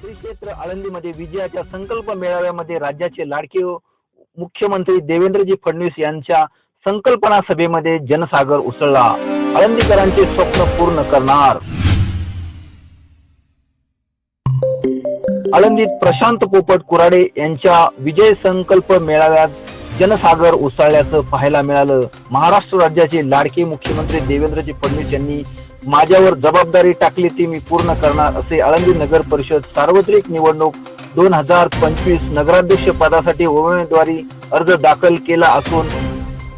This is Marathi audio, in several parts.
श्री क्षेत्र आळंदीमध्ये विजयाच्या संकल्प मेळाव्यामध्ये राज्याचे लाडके मुख्यमंत्री देवेंद्रजी फडणवीस यांच्या संकल्पना सभेमध्ये जनसागर उसळला. आळंदीकरांचे स्वप्न पूर्ण करणार. आळंदीत प्रशांत पोपट कुराडे यांच्या विजय संकल्प मेळाव्यात जनसागर उसळल्याचं पाहायला मिळालं. महाराष्ट्र राज्याचे लाडके मुख्यमंत्री देवेंद्रजी फडणवीस यांनी माझ्यावर जबाबदारी टाकली ती मी पूर्ण करणार असे आळंदी नगर परिषद सार्वत्रिक निवडणूक दोन हजार पंचवीस नगराध्यक्ष पदासाठी उमेदवारी अर्ज दाखल केला असून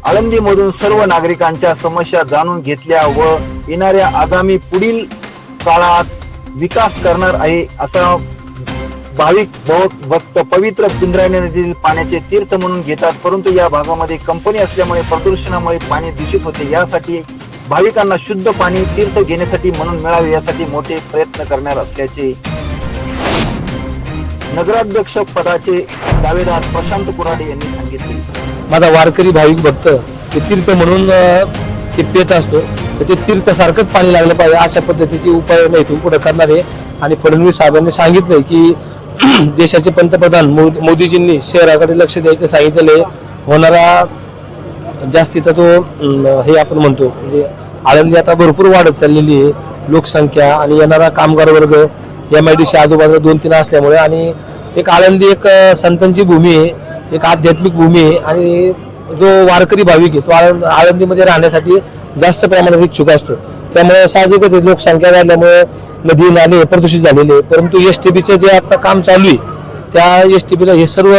आळंदीमधून सर्व नागरिकांच्या समस्या जाणून घेतल्या व येणाऱ्या आगामी पुढील काळात विकास करणार आहे असा भाविक भक्त भक्त पवित्र इंद्रायणी नदीतील पाण्याचे तीर्थ म्हणून घेतात. परंतु या भागामध्ये कंपनी असल्यामुळे प्रदूषणामुळे पाणी दूषित होते. यासाठी भाविकांना शुद्ध पाणी तीर्थ घेण्यासाठी म्हणून मिळावे यासाठी मोठे प्रयत्न करणार असल्याचे नगराध्यक्ष पदाचे दावेदार प्रशांत कुराडे यांनी सांगितले. माझा वारकरी भाविक भक्त ते तीर्थ म्हणून ते पेत असतो तर ते तीर्थ सारखंच पाणी लागलं पाहिजे अशा पद्धतीचे उपाय इथून पुढे करणार आहे. आणि फडणवीस साहेबांनी सांगितलंय की देशाचे पंतप्रधान मोदीजींनी शहराकडे लक्ष द्यायचं सांगितलेलं आहे. होणारा जास्तीचा तो हे आपण म्हणतो म्हणजे आळंदी आता भरपूर वाढत चाललेली आहे लोकसंख्या आणि येणारा कामगार वर्ग एम आय डी सी आजूबाजूला दोन तीन असल्यामुळे आणि एक आळंदी एक संतांची भूमी आहे एक आध्यात्मिक भूमी आहे आणि जो वारकरी भाविक आहे तो आळंद आळंदीमध्ये राहण्यासाठी जास्त प्रमाणात इच्छुक असतो त्यामुळे साहजिकच आहे, लोकसंख्या वाढल्यामुळे नदी नाले प्रदूषित झालेले आहे. परंतु एस टी बीचं जे आता काम चालू आहे त्या एस टी बीला हे सर्व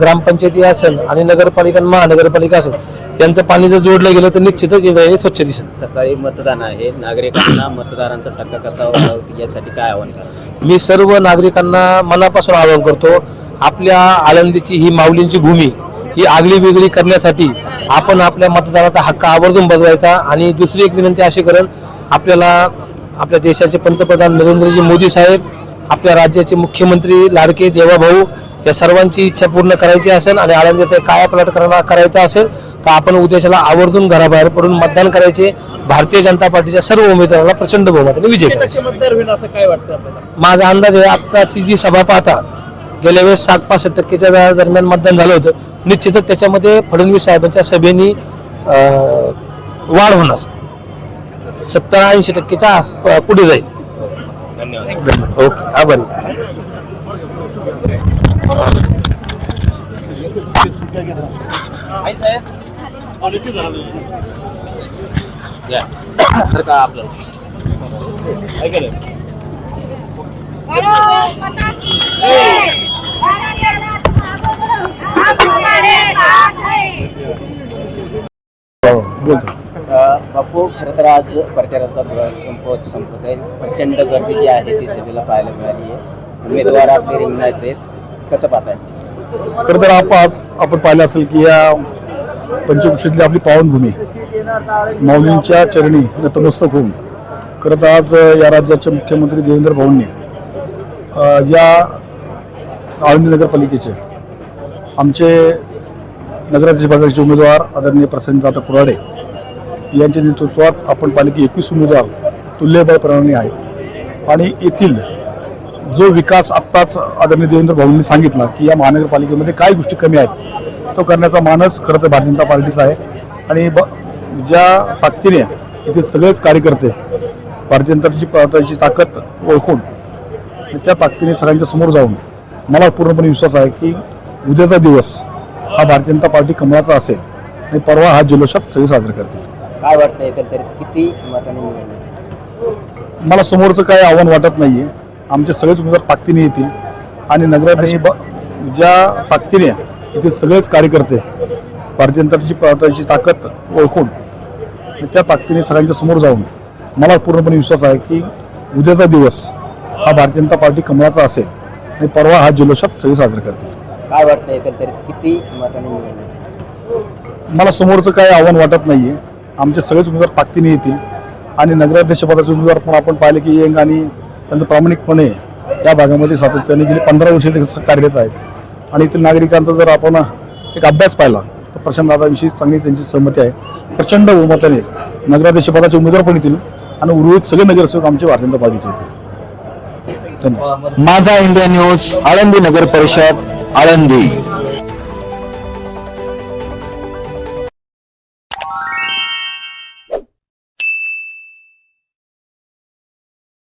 ग्रामपंचायती असेल आणि नगरपालिका महानगरपालिका असेल यांचं पाणी जर जोडलं गेलं तर निश्चितच हे स्वच्छ दिसेल. सकाळी मतदान आहे. नागरिकांना मतदारांचा टक्का कसा यासाठी काय आव्हान करा मी सर्व नागरिकांना मनापासून आवाहन करतो आपल्या आळंदीची ही माऊलींची भूमी ही आगली वेगळी करण्यासाठी आपण आपल्या मतदाराचा हक्क आवर्जून बजवायचा. आणि दुसरी एक विनंती अशी करेन आपल्याला आपल्या देशाचे पंतप्रधान नरेंद्रजी मोदी साहेब आपल्या राज्याचे मुख्यमंत्री लाडके देवाभाऊ या सर्वांची इच्छा पूर्ण करायची असेल आणि आळंदीचा कायापालट करणा करायचा असेल तर आपण उद्देशाला आवर्जून घराबाहेर पडून मतदान करायचे. भारतीय जनता पार्टीच्या सर्व उमेदवारांना प्रचंड बहुमताने विजय करायचे काय माझा अंदाज आहे आत्ताची जी सभा पाहता गेल्या वेळेस साठ पासष्ट टक्केच्या दरम्यान मतदान झालं होतं. निश्चितच त्याच्यामध्ये फडणवीस साहेबांच्या सभेनी वाढ होणार. सत्तर ऐंशी टक्केच्या पुढे जाईल. धन्यवाद ओके आभारी आई साहेब या सर का आपलं ऐकलं भारत माता की जय भारतीय हमारे साथ है बापू खरं तर आज प्रचाराचा संपत संपत आहे प्रचंड गर्दी जी आहे ती सभेला पाहायला मिळाली आहे. उमेदवार आपले रिंगणात आहेत. कसं पाहताय? खरं तर आपण आज आपण पाहिलं असेल की या पंचकृषीतली आपली पावनभूमी माऊलींच्या चरणी नतमस्तक होऊन खरं तर आज या राज्याचे मुख्यमंत्री देवेंद्र भाऊंनी या आळंदी नगरपालिकेचे आमचे नगराध्यक्ष विभागाचे उमेदवार आदरणीय प्रसन्नदाता कुराडे यांच्या नेतृत्वात आपण पाहिलं की एकवीस उमेदवार तुल्यबळ प्रमाणे आहेत. आणि येथील जो विकास आत्ताच आदरणीय देवेंद्र भाऊंनी सांगितला की या महानगरपालिकेमध्ये काय गोष्टी कमी आहेत तो करण्याचा मानस खरं तर भारतीय जनता पार्टीचा आहे. आणि ब ज्या ताकदीने इथे सगळेच कार्यकर्ते भारतीय जनताची पार्टीची ताकद ओळखून त्या ताकदीने सगळ्यांच्या समोर जाऊन मला पूर्णपणे विश्वास आहे की उद्याचा दिवस हा भारतीय जनता पार्टी कमळाचा असेल आणि परवा हा जल्लोषात सगळे साजरे करतील. काय वाटतं एकंदरीत? किती मतांनी निवडणूक मला समोरचं काही आव्हान वाटत नाहीये. आमचे सगळेच उमेदवार ताकदीने येतील. आणि नगराध्यक्ष ज्या ताकदीने इथे सगळेच कार्यकर्ते भारतीय जनता पार्टीची ताकद ओळखून त्या ताकदीने सगळ्यांच्या समोर जाऊन मला पूर्णपणे विश्वास आहे की उद्याचा दिवस हा भारतीय जनता पार्टी कमळाचा असेल. आणि परवा हा जल्लोषात सगळे साजरे करतील. काय वाटतं एकंदरीत? किती मतांनी मला समोरचं काही आव्हान वाटत नाहीये. आमचे सगळेच उमेदवार ताकदीने येतील. आणि नगराध्यक्षपदाचे उमेदवार पण आपण पाहिले की येंग आणि त्यांचं प्रामाणिकपणे या भागामध्ये सातत्याने गेली. पंधरा वर्षे ते कार्यरत आहेत. आणि इथील नागरिकांचा जर आपण एक अभ्यास पाहिला तर प्रशांत दादाविषयी चांगली त्यांची सहमती आहे. प्रचंड बहुमताने नगराध्यक्षपदाचे उमेदवार पण येतील आणि उर्वरित सगळे नगरसेवक आमचे भारतीय जनता पार्टीचे येतील. माझा इंडिया न्यूज आळंदी नगर परिषद आळंदी.